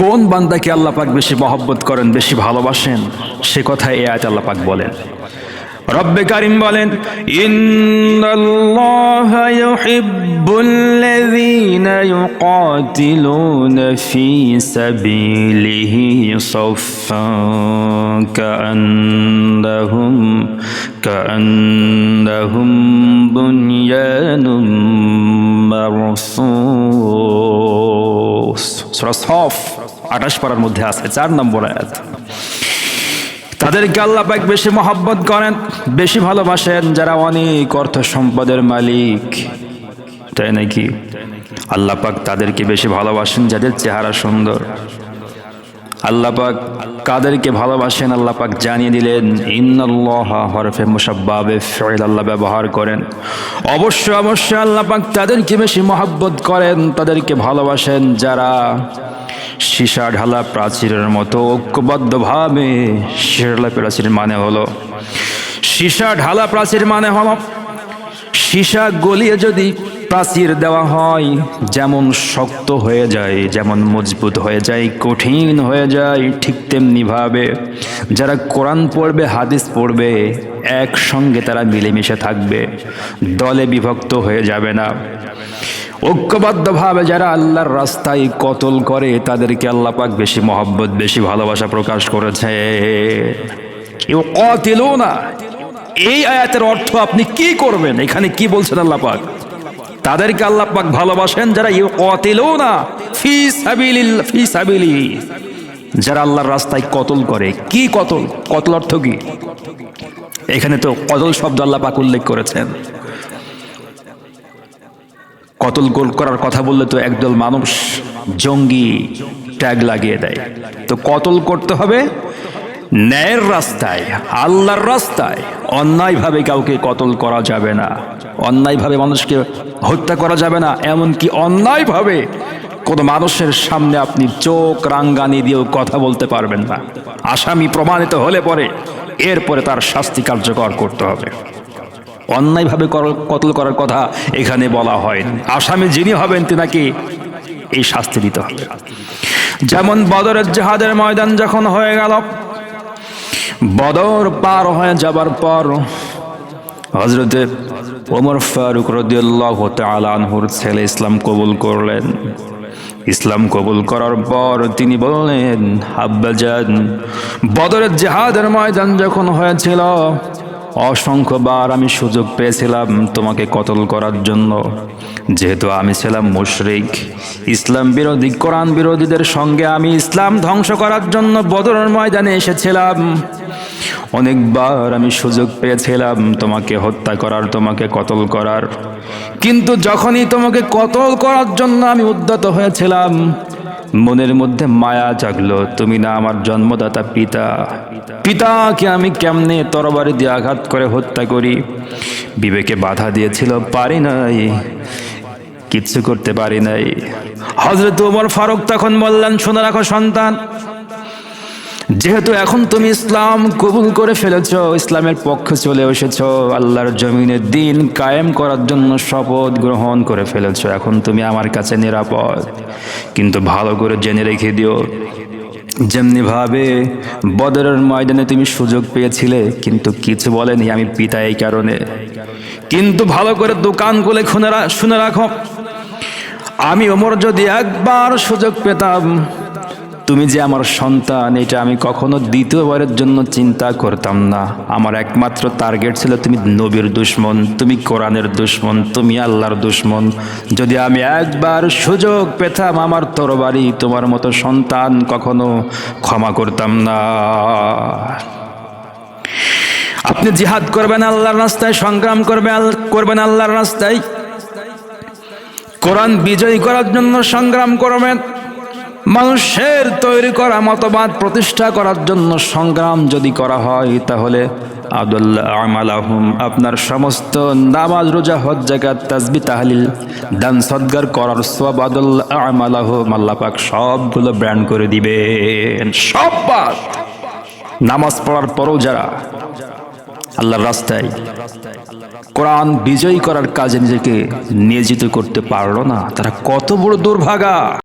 কোন বান্দাকে আল্লাহ পাক বেশি মহব্বত করেন, বেশি ভালোবাসেন? সে কথায় এ আয়াত আল্লাহ পাক বলেন। রব্বে কারিম বলেন, ইন্নাল্লাহ ইউহিব্বুল্লাযীনা ইউকাতিলুনা ফী সাবিলিহি সাফফান কাআন্নাহুম কাআন্নাহুম বুনয়ানুম মারসুস সূরা সফ 28 পারার মধ্যে আছে, চার নম্বর আয়াত। তাদেরকে আল্লাহ পাক বেশি মহব্বত করেন, বেশি ভালোবাসেন যারা অনেক অর্থ সম্পদের মালিক। তাই নাকি? আল্লাহ পাক তাদেরকে বেশি ভালোবাসেন যাদের চেহারা সুন্দর। আল্লাহ পাক কাদেরকে ভালোবাসেন, আল্লাহ পাক জানিয়ে দিলেন, ইন্নাল্লাহ হরফে মুসাব্বাবে ফিল আল্লাহ ব্যবহার করেন। অবশ্য অবশ্যই আল্লাহ পাক তাদেরকে বেশি মহব্বত করেন, তাদেরকে ভালোবাসেন যারা সীসা ঢালা প্রাচীরের মতো ঐক্যবদ্ধভাবে শিরলা প্রাচীর মানে হলো, সীসা ঢালা প্রাচীর মানে হলো, সীসা গলিয়ে যদি প্রাচীর দেওয়া হয়, যেমন শক্ত হয়ে যায়, যেমন মজবুত হয়ে যায়, কঠিন হয়ে যায়, ঠিক তেমনি ভাবে। যারা কোরআন পড়বে, হাদিস পড়বে, একসঙ্গে তারা মিলেমিশে থাকবে, দলে বিভক্ত হয়ে যাবে না। ঐক্যবদ্ধভাবে যারা আল্লাহর রাস্তায় কতল করে, তাদেরকে আল্লাহ পাক বেশি মহব্বত, বেশি ভালোবাসা প্রকাশ করেছে। কেউ কতিল না। এই আয়াতের অর্থ আপনি কি করবেন? এখানে কি বলছেন আল্লাহ তাদেরকে আল্লাহ পাক ভালোবাসেন যারা ইউ কতিল না ফি সাবিলিল, ফি সাবিলি। যারা আল্লাহর রাস্তায় কতল করে। কি কতল? কতল অর্থ কি? এখানে তো কতল শব্দ আল্লাহ পাক উল্লেখ করেছেন। কতল গোল করার কথা বললে তো একদল মানুষ জঙ্গি ট্যাগ লাগিয়ে দেয়। তো কতল করতে হবে? ন্যায়ের রাস্তায়, আল্লাহর রাস্তায়। অন্যায়ভাবে কাউকে কতল করা যাবে না। অন্যায়ভাবে মানুষকে হত্যা করা যাবে না, এমনকি অন্যায়ভাবে কোনো মানুষের সামনে আপনি চোখ রাঙ্গানি দিয়েও কথা বলতে পারবেন না। আসামি প্রমাণিত হলে পরে এরপরে তার শাস্তি কার্যকর করতে হবে। অন্যায়ভাবে কতল করার কথা এখানে বলা হয়। আসামি যিনি হবেন তিনাকে এই শাস্তি দিতে হবে। যেমন বদরের জাহাদের ময়দান যখন হয়ে গেল বদর পার হয়ে যাবার পর হজরতে ওমর ফারুক রদিয়াল্লাহ আনহুর ছেলে ইসলাম কবুল করলেন। ইসলাম কবুল করার পর তিনি বললেন, আব্বাজান, বদরের জেহাদের ময়দান যখন হয়েছিল, অসংখ্যবার আমি সুযোগ পেয়েছিলাম তোমাকে কতল করার জন্য। যেহেতু আমি ছিলাম মুশরিক, ইসলাম বিরোধী, কোরআন বিরোধীদের সঙ্গে আমি ইসলাম ধ্বংস করার জন্য বদরের ময়দানে এসেছিলাম। অনেকবার আমি সুযোগ পেয়েছিলাম তোমাকে হত্যা করার, তোমাকে কতল করার। কিন্তু যখনই তোমাকে কতল করার জন্য আমি উদ্যত হয়েছিলাম, মনের মধ্যে মায়া জাগলো, তুমি না আমার জন্মদাতা পিতা। পিতাকে আমি কেমনে তরবারি দিয়ে আঘাত করে হত্যা করি? বিবেকে বাধা দিয়েছিল, পারি নাই, কিচ্ছু করতে পারি নাই। হজরত উমর ফারুক তখন বললেন, শুনে রাখো সন্তান যেহেতু এখন তুমি ইসলাম কবুল করে ফেলেছ, ইসলামের পক্ষে চলে এসেছ, আল্লাহর জমিনের দিন কায়েম করার জন্য শপথ গ্রহণ করে ফেলেছ, এখন তুমি আমার কাছে নিরাপদ। কিন্তু ভালো করে জেনে রেখে দিও যেমনি ভাবে বদরের ময়দানে তুমি সুযোগ পেয়েছিলে, কিন্তু কিছু বলেনি আমি পিতা এই কারণে। কিন্তু ভালো করে দোকান খুলে শুনে রাখো। আমি ওমর যদি একবার সুযোগ পেতাম তুমি যে আমার সন্তান, এটা আমি কখনো দ্বিতীয়বারের জন্য চিন্তা করতাম না। আমার একমাত্র টার্গেট ছিল তুমি নবীর দুশ্মন, তুমি কোরআনের দুশ্মন, তুমি আল্লাহর দুশ্মন। যদি আমি একবার সুযোগ পেতাম আমার তরবারি, তোমার মতো সন্তান কখনো ক্ষমা করতাম না। আপনি জিহাদ করবেন আল্লাহর রাস্তায়, সংগ্রাম করবে করবেন আল্লাহর রাস্তায়। কোরআন বিজয়ী করার জন্য সংগ্রাম করবেন। মানুষের তৈরি করা মতবাদ প্রতিষ্ঠা করার জন্য সংগ্রাম যদি করা হয়, তাহলে আব্দুল্লাহ আমালাহুম আপনার সমস্ত নামাজ, রোজা, হজ জাকাত তাজবি, তাহলিল, দান সদগার করার সব আব্দুল্লাহ আমালাহুম আল্লাহ পাক সবগুলো ব্র্যান্ড করে দিবেন। সব নামাজ পড়ার পরও যারা আল্লাহর রাস্তায় কোরআন বিজয়ী করার কাজে নিজেকে নিয়োজিত করতে পারল না, তারা কত বড় দুর্ভাগা।